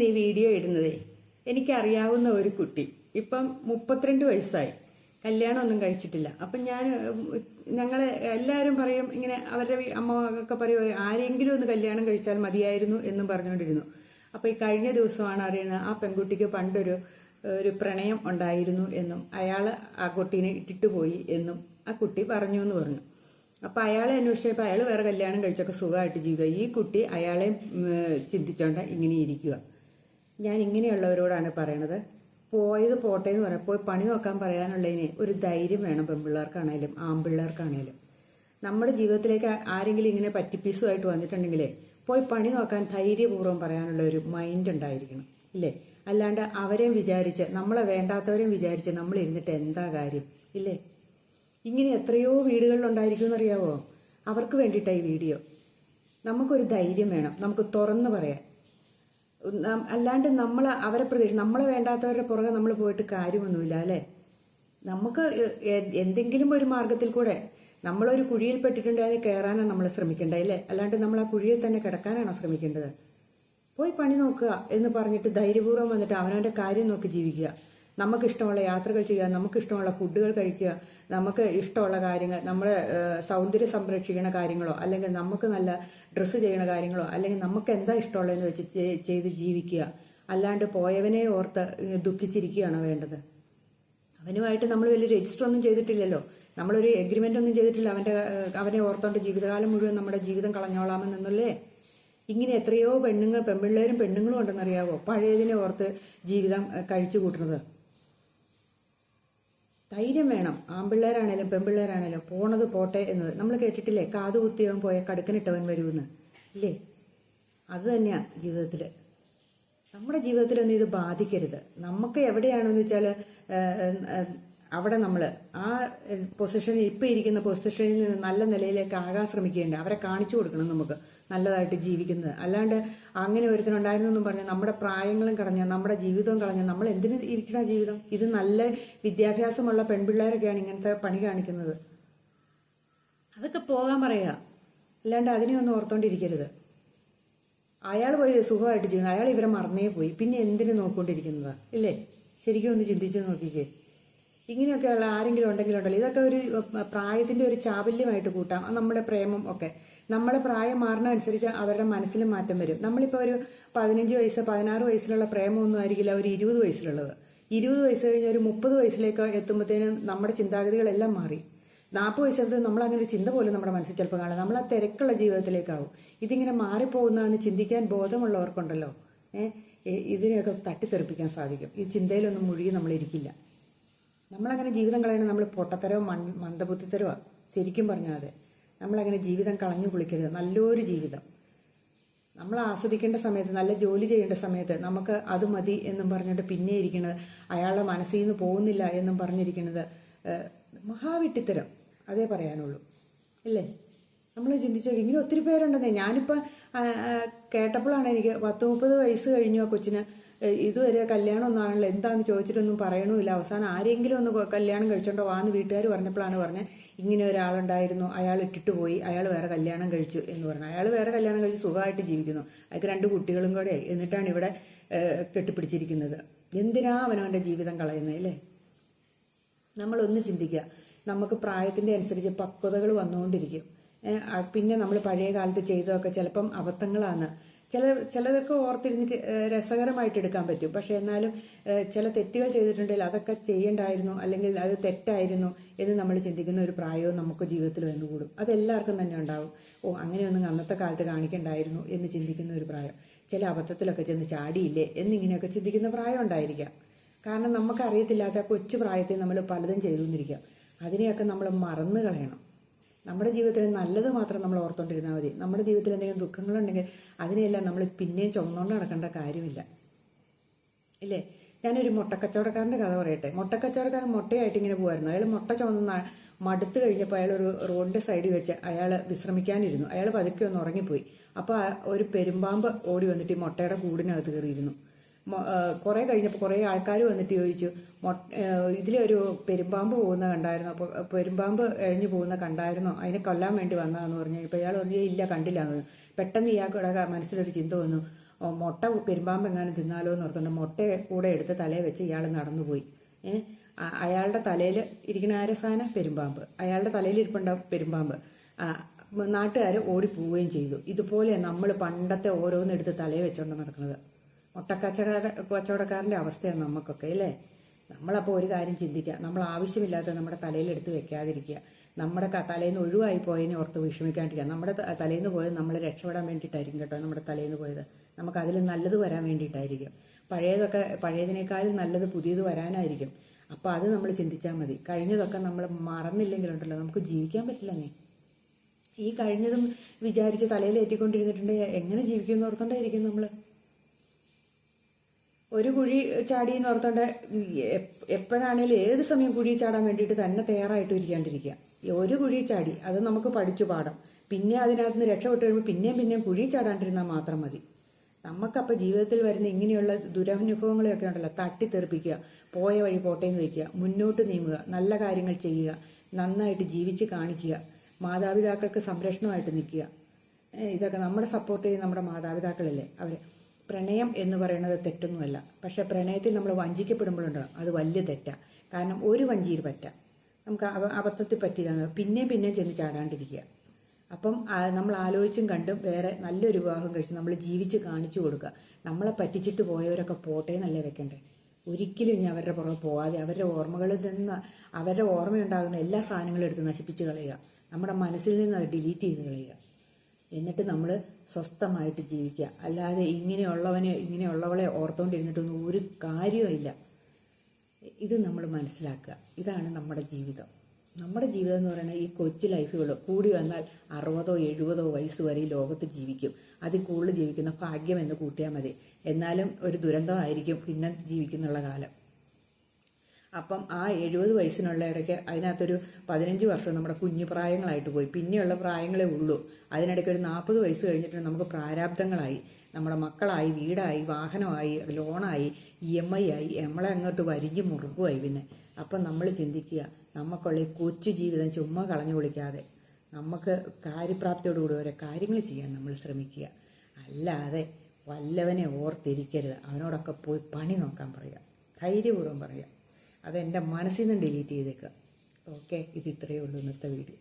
ഇന്ന് ഈ വീഡിയോ ഇടുന്നതേ? എനിക്കറിയാവുന്ന ഒരു കുട്ടി. ഇപ്പം മുപ്പത്തിരണ്ട് വയസ്സായി. കല്യാണമൊന്നും കഴിച്ചിട്ടില്ല. അപ്പം ഞാൻ ഞങ്ങൾ എല്ലാവരും പറയും ഇങ്ങനെ അവരുടെ അമ്മ ഒക്കെ പറയും ആരെങ്കിലും ഒന്ന് കല്യാണം കഴിച്ചാൽ മതിയായിരുന്നു എന്നും പറഞ്ഞുകൊണ്ടിരുന്നു. അപ്പോൾ ഈ കഴിഞ്ഞ ദിവസമാണ് അറിയുന്നത് ആ പെൺകുട്ടിക്ക് പണ്ടൊരു ഒരു പ്രണയം ഉണ്ടായിരുന്നു എന്നും അയാൾ ആ കുട്ടീനെ ഇട്ടിട്ട് പോയി എന്നും ആ കുട്ടി പറഞ്ഞു എന്ന് പറഞ്ഞു. അപ്പൊ അയാളെ അന്വേഷിച്ചപ്പോൾ അയാൾ വേറെ കല്യാണം കഴിച്ചൊക്കെ സുഖമായിട്ട് ജീവിക്കുക. ഈ കുട്ടി അയാളെ ചിന്തിച്ചോണ്ട് ഇങ്ങനെ ഇരിക്കുക. ഞാൻ ഇങ്ങനെയുള്ളവരോടാണ് പറയണത്. പോയത് പോട്ടെ എന്ന് പറയാം. പോയി പണി നോക്കാൻ പറയാനുള്ളതിന് ഒരു ധൈര്യം വേണം പെൺപിള്ളേർക്കാണേലും ആൺപിള്ളേർക്കാണേലും. നമ്മുടെ ജീവിതത്തിലേക്ക് ആരെങ്കിലും ഇങ്ങനെ പറ്റിപ്പീസുമായിട്ട് വന്നിട്ടുണ്ടെങ്കിലേ പോയി പണി നോക്കാൻ ധൈര്യപൂർവം പറയാനുള്ള ഒരു മൈൻഡ് ഉണ്ടായിരിക്കണം ഇല്ലേ? അല്ലാണ്ട് അവരെയും വിചാരിച്ച് നമ്മളെ വേണ്ടാത്തവരെയും വിചാരിച്ച് നമ്മൾ ഇരുന്നിട്ട് എന്താ കാര്യം ഇല്ലേ? ഇങ്ങനെ എത്രയോ വീടുകളിലുണ്ടായിരിക്കും എന്നറിയാവോ? അവർക്ക് വേണ്ടിയിട്ടാണ് ഈ വീഡിയോ. നമുക്കൊരു ധൈര്യം വേണം. നമുക്ക് തുറന്നു പറയാൻ. നം- അല്ലാണ്ട് നമ്മൾ അവരെ പ്രതീക്ഷ നമ്മളെ വേണ്ടാത്തവരുടെ പുറകെ നമ്മൾ പോയിട്ട് കാര്യമൊന്നുമില്ല അല്ലേ? നമുക്ക് എന്തെങ്കിലും ഒരു മാർഗത്തിൽ കൂടെ നമ്മളൊരു കുഴിയിൽ പെട്ടിട്ടുണ്ടെങ്കിൽ കയറാനാണ് നമ്മൾ ശ്രമിക്കേണ്ടത് അല്ലേ? അല്ലാണ്ട് നമ്മൾ ആ കുഴിയിൽ തന്നെ കിടക്കാനാണോ ശ്രമിക്കേണ്ടത്? പോയി പണി നോക്കുക എന്ന് പറഞ്ഞിട്ട് ധൈര്യപൂർവം വന്നിട്ട് അവനവന്റെ കാര്യം നോക്കി ജീവിക്കുക. നമുക്കിഷ്ടമുള്ള യാത്രകൾ ചെയ്യുക നമുക്കിഷ്ടമുള്ള ഫുഡുകൾ കഴിക്കുക നമുക്ക് ഇഷ്ടമുള്ള കാര്യങ്ങൾ നമ്മുടെ സൗന്ദര്യം സംരക്ഷിക്കുന്ന കാര്യങ്ങളോ അല്ലെങ്കിൽ നമുക്ക് നല്ല ഡ്രസ്സ് ചെയ്യുന്ന കാര്യങ്ങളോ അല്ലെങ്കിൽ നമുക്ക് എന്താ ഇഷ്ടമുള്ളതെന്ന് വെച്ച് ചെയ്ത് ജീവിക്കുക. അല്ലാണ്ട് പോയവനെ ഓർത്ത് ദുഃഖിച്ചിരിക്കുകയാണ് വേണ്ടത്? അവനുമായിട്ട് നമ്മൾ വലിയ രജിസ്റ്റർ ഒന്നും ചെയ്തിട്ടില്ലല്ലോ. നമ്മളൊരു എഗ്രിമെന്റ് ഒന്നും ചെയ്തിട്ടില്ല. അവന്റെ അവനെ ഓർത്തോണ്ട് ജീവിതകാലം മുഴുവൻ നമ്മുടെ ജീവിതം കളഞ്ഞോളാമെന്നല്ലേ ഇങ്ങനെ എത്രയോ പെണ്ണുങ്ങൾ പെൺപിള്ളേരും പെണ്ണുങ്ങളും ഉണ്ടെന്നറിയാവോ? പഴയതിനെ ഓർത്ത് ജീവിതം കഴിച്ചു കൂട്ടുന്നത് ധൈര്യം വേണം. ആൺപിള്ളേരാണേലും പെൺപിള്ളേരാണേലും പോണത് പോട്ടെ എന്നത്. നമ്മൾ കേട്ടിട്ടില്ലേ? കാതു കുത്തിയവൻ പോയ കടുക്കനിട്ടവൻ വരുമെന്ന് ഇല്ലേ? അത് തന്നെയാണ് ജീവിതത്തിൽ നമ്മുടെ ജീവിതത്തിലൊന്നും ഇത് ബാധിക്കരുത്. നമുക്ക് എവിടെയാണെന്ന് വെച്ചാൽ അവിടെ നമ്മൾ ആ പൊസിഷനിൽ ഇപ്പം ഇരിക്കുന്ന പൊസിഷനിൽ നിന്ന് നല്ല നിലയിലേക്ക് ആകാൻ ശ്രമിക്കേണ്ട. അവരെ കാണിച്ചു കൊടുക്കണം നമുക്ക്. നല്ലതായിട്ട് ജീവിക്കുന്നത്. അല്ലാണ്ട് അങ്ങനെ ഒരുത്തനുണ്ടായിരുന്നെന്നും പറഞ്ഞ് നമ്മുടെ പ്രായങ്ങളും കളഞ്ഞ നമ്മുടെ ജീവിതവും കളഞ്ഞ നമ്മൾ എന്തിനു ഇരിക്കണ ജീവിതം? ഇത് നല്ല വിദ്യാഭ്യാസമുള്ള പെൺപിള്ളേരൊക്കെയാണ് ഇങ്ങനത്തെ പണി കാണിക്കുന്നത്. അതൊക്കെ പോകാൻ പറയുക. അല്ലാണ്ട് അതിനെ ഒന്നും ഓർത്തോണ്ടിരിക്കരുത്. അയാൾ പോയി സുഖമായിട്ട് ചെയ്യുന്നു അയാൾ ഇവരെ മറന്നേ പോയി. പിന്നെ എന്തിനു നോക്കൊണ്ടിരിക്കുന്നതാ ഇല്ലേ? ശരിക്കും ഒന്ന് ചിന്തിച്ചു നോക്കിക്കേ. ഇങ്ങനെയൊക്കെയുള്ള ആരെങ്കിലും ഉണ്ടെങ്കിലും ഉണ്ടല്ലോ ഇതൊക്കെ ഒരു പ്രായത്തിന്റെ ഒരു ചാബല്യമായിട്ട് കൂട്ടാം. നമ്മുടെ പ്രേമം ഒക്കെ. നമ്മുടെ പ്രായം മാറുന്നതനുസരിച്ച് അവരുടെ മനസ്സിലും മാറ്റം വരും. നമ്മളിപ്പോൾ ഒരു പതിനഞ്ച് വയസ്സ് പതിനാറ് വയസ്സിലുള്ള പ്രേമമൊന്നും ആയിരിക്കില്ല ഒരു ഇരുപത് വയസ്സിലുള്ളത്. ഇരുപത് വയസ്സ് കഴിഞ്ഞ് ഒരു മുപ്പത് വയസ്സിലേക്ക് എത്തുമ്പോഴത്തേനും നമ്മുടെ ചിന്താഗതികളെല്ലാം മാറി. നാൽപ്പത് വയസ്സാകുമ്പോൾ നമ്മൾ അങ്ങനെ ഒരു ചിന്ത പോലും നമ്മുടെ മനസ്സിൽ ചിലപ്പോൾ കാണാം നമ്മൾ ആ തിരക്കുള്ള ജീവിതത്തിലേക്കാവും. ഇതിങ്ങനെ മാറിപ്പോകുന്നതെന്ന് ചിന്തിക്കാൻ ബോധമുള്ളവർക്കുണ്ടല്ലോ. ഏഹ് ഇതിനെയൊക്കെ തട്ടിത്തെറിപ്പിക്കാൻ സാധിക്കും. ഈ ചിന്തയിലൊന്നും മുഴുകി നമ്മളിരിക്കില്ല. നമ്മളങ്ങനെ ജീവിതം കളയണ നമ്മൾ പൊട്ടത്തരവും മൺ മന്ദബുദ്ധിത്തരവാ ശരിക്കും പറഞ്ഞാൽ അതെ നമ്മളങ്ങനെ ജീവിതം കളഞ്ഞു കുളിക്കരുത്. നല്ലൊരു ജീവിതം. നമ്മൾ ആസ്വദിക്കേണ്ട സമയത്ത് നല്ല ജോലി ചെയ്യേണ്ട സമയത്ത് നമുക്ക് അത് മതി എന്നും പറഞ്ഞിട്ട് പിന്നെ ഇരിക്കുന്നത് അയാളുടെ മനസ്സിൽ നിന്ന് പോകുന്നില്ല എന്നും പറഞ്ഞിരിക്കുന്നത് മഹാവിട്ടിത്തരം. അതേ പറയാനുള്ളൂ. ഇല്ലേ നമ്മൾ ചിന്തിച്ചു നോക്കി ഇങ്ങനെ ഒത്തിരി പേരുണ്ടെന്നേ. ഞാനിപ്പോൾ കേട്ടപ്പോഴാണ് എനിക്ക് പത്ത് മുപ്പത് വയസ്സ് കഴിഞ്ഞു ആ കൊച്ചിന്. ഇതുവരെ കല്യാണം ഒന്നും ആണല്ലോ എന്താന്ന് ചോദിച്ചിട്ടൊന്നും പറയണമില്ല. അവസാനം ആരെങ്കിലും ഒന്ന് കല്യാണം കഴിച്ചോണ്ടോ വാന്ന് വീട്ടുകാർ പറഞ്ഞപ്പോഴാണ് പറഞ്ഞത് ഇങ്ങനെ ഒരാളുണ്ടായിരുന്നു അയാൾ ഇട്ടിട്ട് പോയി അയാൾ വേറെ കല്യാണം കഴിച്ചു എന്ന് പറഞ്ഞു. അയാൾ വേറെ കല്യാണം കഴിച്ച് സുഖമായിട്ട് ജീവിക്കുന്നു. അയാൾക്ക് രണ്ട് കുട്ടികളും കൂടെ എന്നിട്ടാണ് ഇവിടെ കെട്ടിപ്പിടിച്ചിരിക്കുന്നത്. എന്തിനാ അവനവന്റെ ജീവിതം കളയുന്നത് അല്ലേ? നമ്മളൊന്ന് ചിന്തിക്കുക. നമുക്ക് പ്രായത്തിന്റെ അനുസരിച്ച് പക്വതകൾ വന്നുകൊണ്ടിരിക്കും. പിന്നെ നമ്മൾ പഴയ കാലത്ത് ചെയ്തതൊക്കെ ചിലപ്പം അബദ്ധങ്ങളാണ്. ചില ചിലതൊക്കെ ഓർത്തിരുന്നിട്ട് രസകരമായിട്ട് എടുക്കാൻ പറ്റും. പക്ഷെ എന്നാലും ചില തെറ്റുകൾ ചെയ്തിട്ടുണ്ടെങ്കിൽ അതൊക്കെ ചെയ്യണ്ടായിരുന്നു അല്ലെങ്കിൽ അത് തെറ്റായിരുന്നു എന്ന് നമ്മൾ ചിന്തിക്കുന്ന ഒരു പ്രായവും നമുക്ക് ജീവിതത്തിൽ വന്നുകൂടും അതെല്ലാവർക്കും തന്നെ ഉണ്ടാവും. ഓ അങ്ങനെയൊന്നും അന്നത്തെ കാലത്ത് കാണിക്കണ്ടായിരുന്നു എന്ന് ചിന്തിക്കുന്ന ഒരു പ്രായം. ചില അബദ്ധത്തിലൊക്കെ ചെന്ന് ചാടിയില്ലേ എന്നിങ്ങനെയൊക്കെ ചിന്തിക്കുന്ന പ്രായം ഉണ്ടായിരിക്കാം. കാരണം നമുക്ക് അറിയത്തില്ലാത്ത കൊച്ചു പ്രായത്തിൽ നമ്മൾ പലതും ചെയ്തുകൊണ്ടിരിക്കുക അതിനെയൊക്കെ നമ്മൾ മറന്നു കളയണം. നമ്മുടെ ജീവിതത്തിൽ നല്ലത് മാത്രം നമ്മൾ ഓർത്തോണ്ടിരുന്നാൽ മതി. നമ്മുടെ ജീവിതത്തിൽ എന്തെങ്കിലും ദുഃഖങ്ങളുണ്ടെങ്കിൽ അതിനെയെല്ലാം നമ്മൾ പിന്നെയും ചുമന്നുകൊണ്ട് നടക്കേണ്ട കാര്യമില്ല. ഇല്ലേ? ഞാനൊരു മുട്ടക്കച്ചവടക്കാരന്റെ കഥ പറയട്ടെ. മുട്ടക്കച്ചവടക്കാരൻ മുട്ടയായിട്ട് ഇങ്ങനെ പോകുമായിരുന്നു അയാൾ മുട്ട ചുമന്ന മടുത്ത് കഴിഞ്ഞപ്പോൾ അയാൾ ഒരു റോഡിന്റെ സൈഡിൽ വെച്ച് അയാൾ വിശ്രമിക്കാനിരുന്നു. അയാൾ പതുക്കെ ഒന്ന് ഉറങ്ങിപ്പോയി. അപ്പോൾ ഒരു പെരുമ്പാമ്പ് ഓടി വന്നിട്ട് ഈ മുട്ടയുടെ കൂടിനകത്ത് കയറിയിരുന്നു. കുറെ കഴിഞ്ഞപ്പോൾ കുറേ ആൾക്കാർ വന്നിട്ട് ചോദിച്ചു ഇതിലൊരു പെരുമ്പാമ്പ് പോകുന്ന കണ്ടായിരുന്നു? അപ്പോൾ പെരുമ്പാമ്പ് എഴഞ്ഞു പോകുന്ന കണ്ടായിരുന്നോ? അതിനെ കൊല്ലാൻ വേണ്ടി വന്നതാന്ന് പറഞ്ഞു. ഇപ്പോൾ ഇയാൾ പറഞ്ഞു ഇല്ല കണ്ടില്ല. എന്ന്. പെട്ടെന്ന് ഇയാൾക്കൂടെ മനസ്സിലൊരു ചിന്ത വന്നു. മുട്ട പെരുമ്പാമ്പ് എങ്ങാനും തിന്നാലോ എന്ന് ഓർത്തുകൊണ്ട് മുട്ട കൂടെ എടുത്ത് തലയിൽ വെച്ച് ഇയാൾ നടന്നുപോയി. ഏഹ് അയാളുടെ തലയിൽ ഇരിക്കുന്ന ആരസാന പെരുമ്പാമ്പ്. അയാളുടെ തലയിൽ ഇരിപ്പുണ്ടാവും പെരുമ്പാമ്പ്. നാട്ടുകാർ ഓടിപ്പോവുകയും ചെയ്തു. ഇതുപോലെ നമ്മൾ പണ്ടത്തെ ഓരോന്നെടുത്ത് തലയിൽ വെച്ചുകൊണ്ട് നടക്കുന്നത്. മുട്ടക്കച്ചവട കച്ചവടക്കാരന്റെ അവസ്ഥയാണ് നമുക്കൊക്കെ അല്ലേ? നമ്മളപ്പോൾ ഒരു കാര്യം ചിന്തിക്കുക. നമ്മൾ ആവശ്യമില്ലാത്ത നമ്മുടെ തലയിൽ എടുത്ത് വെക്കാതിരിക്കുക. നമ്മുടെ തലേന്ന് ഒഴിവായി പോയതിനെ ഓർത്ത് വിഷമിക്കാണ്ടിരിക്കുക. നമ്മുടെ തലേന്ന് പോയത് നമ്മൾ രക്ഷപ്പെടാൻ വേണ്ടിയിട്ടായിരിക്കും കേട്ടോ നമ്മുടെ തലേന്ന് പോയത്. നമുക്ക് അതിൽ നല്ലത് വരാൻ വേണ്ടിയിട്ടായിരിക്കും. പഴയതൊക്കെ പഴയതിനേക്കാളും നല്ലത് പുതിയത് വരാനായിരിക്കും. അപ്പോൾ അത് നമ്മൾ ചിന്തിച്ചാൽ മതി. കഴിഞ്ഞതൊക്കെ നമ്മൾ മറന്നില്ലെങ്കിലുണ്ടല്ലോ നമുക്ക് ജീവിക്കാൻ പറ്റില്ലെന്നേ ഈ കഴിഞ്ഞതും വിചാരിച്ച് തലയിലേറ്റിക്കൊണ്ടിരുന്നിട്ടുണ്ടെങ്കിൽ എങ്ങനെ ജീവിക്കുമെന്ന് ഓർത്തോണ്ടായിരിക്കും നമ്മൾ ഒരു കുഴി ചാടി എന്ന് ഓർത്തോണ്ട് എപ്പോഴാണേലും ഏത് സമയം കുഴി ചാടാൻ വേണ്ടിയിട്ട് തന്നെ തയ്യാറായിട്ട് ഇരിക്കാണ്ടിരിക്കുക. ഒരു കുഴി ചാടി അത് നമുക്ക് പഠിച്ചു പാടാം പിന്നെ അതിനകത്ത് നിന്ന് രക്ഷപ്പെട്ട് കഴിയുമ്പോൾ പിന്നെയും പിന്നെയും കുഴി ചാടാണ്ടിരുന്നാൽ മാത്രം മതി. നമുക്കപ്പോൾ ജീവിതത്തിൽ വരുന്ന ഇങ്ങനെയുള്ള ദുരനുഭവങ്ങളെയൊക്കെ ഉണ്ടല്ലോ തട്ടിത്തെറിപ്പിക്കുക പോയ വഴി പോട്ടേന്ന് വയ്ക്കുക മുന്നോട്ട് നീങ്ങുക നല്ല കാര്യങ്ങൾ ചെയ്യുക നന്നായിട്ട് ജീവിച്ച് കാണിക്കുക മാതാപിതാക്കൾക്ക് സംരക്ഷണമായിട്ട് നിൽക്കുക. ഇതൊക്കെ നമ്മുടെ സപ്പോർട്ട് ചെയ്യുന്ന നമ്മുടെ മാതാപിതാക്കളല്ലേ? അവർ പ്രണയം എന്ന് പറയുന്നത് തെറ്റൊന്നുമല്ല. പക്ഷെ പ്രണയത്തിൽ നമ്മൾ വഞ്ചിക്കപ്പെടുമ്പോഴുണ്ടോ അത് വലിയ തെറ്റാണ് കാരണം ഒരു വഞ്ചിയിൽ പറ്റാം. നമുക്ക് അബദ്ധത്തിൽ പറ്റിയതാണ്. പിന്നെയും പിന്നെയും ചെന്ന് ചാടാണ്ടിരിക്കുക. അപ്പം നമ്മൾ ആലോചിച്ചും കണ്ടും വേറെ നല്ലൊരു വിവാഹം കഴിച്ച് നമ്മൾ ജീവിച്ച് കാണിച്ചു കൊടുക്കുക. നമ്മളെ പറ്റിച്ചിട്ട് പോയവരൊക്കെ പോട്ടെ എന്നല്ലേ വെക്കണ്ടേ? ഒരിക്കലും ഇനി അവരുടെ പുറകെ പോവാതെ അവരുടെ ഓർമ്മകളിൽ നിന്ന് അവരുടെ ഓർമ്മയുണ്ടാകുന്ന എല്ലാ സാധനങ്ങളും എടുത്ത് നശിപ്പിച്ച് കളയുക. നമ്മുടെ മനസ്സിൽ നിന്ന് അത് ഡിലീറ്റ് ചെയ്ത് കളയുക. എന്നിട്ട് നമ്മൾ സ്വസ്ഥമായിട്ട് ജീവിക്കുക. അല്ലാതെ ഇങ്ങനെയുള്ളവനെ ഇങ്ങനെയുള്ളവളെ ഓർത്തുകൊണ്ടിരുന്നിട്ടൊന്നും ഒരു കാര്യമില്ല ഇത് നമ്മൾ മനസ്സിലാക്കുക. ഇതാണ് നമ്മുടെ ജീവിതം. നമ്മുടെ ജീവിതം എന്ന് പറയുന്നത് ഈ കൊച്ചു ലൈഫുകൾ. കൂടി വന്നാൽ അറുപതോ എഴുപതോ വയസ്സ് വരെ ഈ ലോകത്ത് ജീവിക്കും. അതിൽ കൂടുതൽ ജീവിക്കുന്ന ഭാഗ്യം എന്ന് കൂട്ടിയാൽ മതി. എന്നാലും ഒരു ദുരന്തമായിരിക്കും പിന്നെ ജീവിക്കുന്നുള്ള കാലം. അപ്പം ആ എഴുപത് വയസ്സിനുള്ള ഇടയ്ക്ക് അതിനകത്തൊരു പതിനഞ്ച് വർഷം നമ്മുടെ കുഞ്ഞു പ്രായങ്ങളായിട്ട് പോയി. പിന്നെയുള്ള പ്രായങ്ങളേ ഉള്ളൂ. അതിനിടയ്ക്ക് ഒരു നാൽപ്പത് വയസ്സ് കഴിഞ്ഞിട്ട് നമുക്ക് പ്രാരാബ്ദങ്ങളായി. നമ്മുടെ മക്കളായി വീടായി വാഹനമായി ലോണായി ഇ എം ഐ ആയി നമ്മളെ അങ്ങോട്ട് വരിഞ്ഞ് മുറുകുമായി പിന്നെ. അപ്പം നമ്മൾ ചിന്തിക്കുക നമുക്കുള്ള ഈ കൊച്ചു ജീവിതം ചുമ്മാ കളഞ്ഞു കുളിക്കാതെ നമുക്ക് കാര്യപ്രാപ്തിയോടുകൂടി ഓരോ കാര്യങ്ങൾ ചെയ്യാൻ നമ്മൾ ശ്രമിക്കുക. അല്ലാതെ വല്ലവനെ ഓർത്തിരിക്കരുത്. അവനോടൊക്കെ പോയി പണി നോക്കാൻ പറയുക. ധൈര്യപൂർവം പറയുക. അതെന്റെ മനസ്സിൽ നിന്ന് ഡിലീറ്റ് ചെയ്തേക്കുക ഓക്കെ ഇത് ഇത്രയേ ഉള്ളൂ ഇന്നത്തെ വീഡിയോ.